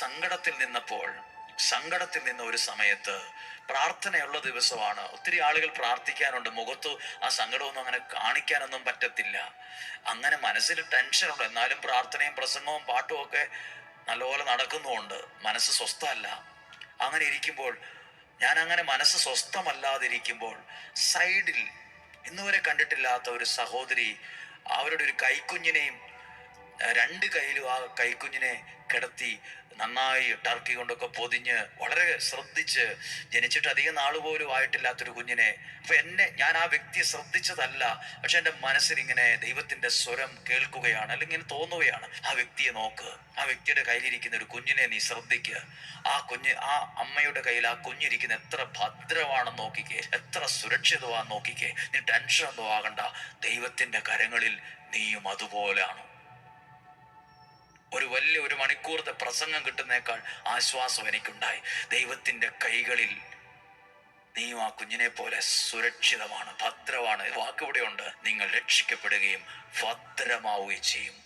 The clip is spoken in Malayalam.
സങ്കടത്തിൽ നിന്നപ്പോൾ സങ്കടത്തിൽ നിന്ന ഒരു സമയത്ത് പ്രാർത്ഥനയുള്ള ദിവസമാണ്. ഒത്തിരി ആളുകൾ പ്രാർത്ഥിക്കാനുണ്ട്. മുഖത്ത് ആ സങ്കടമൊന്നും അങ്ങനെ കാണിക്കാനൊന്നും പറ്റത്തില്ല. അങ്ങനെ മനസ്സിൽ ടെൻഷനുണ്ട്. എന്നാലും പ്രാർത്ഥനയും പ്രസംഗവും പാട്ടും ഒക്കെ നല്ലപോലെ നടക്കുന്നുമുണ്ട്. മനസ്സ് സ്വസ്ഥമല്ല. അങ്ങനെ ഇരിക്കുമ്പോൾ ഞാൻ അങ്ങനെ മനസ്സ് സ്വസ്ഥമല്ലാതിരിക്കുമ്പോൾ സൈഡിൽ ഇന്നുവരെ കണ്ടിട്ടില്ലാത്ത ഒരു സഹോദരി അവരുടെ ഒരു കൈക്കുഞ്ഞിനെയും രണ്ട് കയ്യിലും ആ കൈക്കുഞ്ഞിനെ കിടത്തി നന്നായി ടർക്കി കൊണ്ടൊക്കെ പൊതിഞ്ഞ് വളരെ ശ്രദ്ധിച്ച് ജനിച്ചിട്ട് അധികം നാൾ പോലും ആയിട്ടില്ലാത്തൊരു കുഞ്ഞിനെ. അപ്പൊ എന്നെ ഞാൻ ആ വ്യക്തിയെ ശ്രദ്ധിച്ചതല്ല. പക്ഷെ എന്റെ മനസ്സിലിങ്ങനെ ദൈവത്തിന്റെ സ്വരം കേൾക്കുകയാണ് അല്ലെങ്കിൽ ഇങ്ങനെ തോന്നുകയാണ്. ആ വ്യക്തിയെ നോക്ക്. ആ വ്യക്തിയുടെ കയ്യിലിരിക്കുന്ന ഒരു കുഞ്ഞിനെ നീ ശ്രദ്ധിക്കുക ആ കുഞ്ഞ് ആ അമ്മയുടെ കയ്യിൽ ആ കുഞ്ഞിരിക്കുന്ന എത്ര ഭദ്രമാണെന്ന് നോക്കിക്കേ എത്ര സുരക്ഷിതമാണെന്ന് നോക്കിക്കേ. നീ ടെൻഷൻ ഒന്നും ആകണ്ട. ദൈവത്തിന്റെ കരങ്ങളിൽ നീയും അതുപോലെയാണ്. മണിക്കൂറത്തെ പ്രസംഗം കിട്ടുന്നേക്കാൾ ആശ്വാസം എനിക്കുണ്ടായി. ദൈവത്തിന്റെ കൈകളിൽ നീയും ആ കുഞ്ഞിനെ പോലെ സുരക്ഷിതമാണ് ഭദ്രമാണ്. വാക്കിവിടെയുണ്ട് നിങ്ങൾ രക്ഷിക്കപ്പെടുകയും ഭദ്രമാവുകയും ചെയ്യും.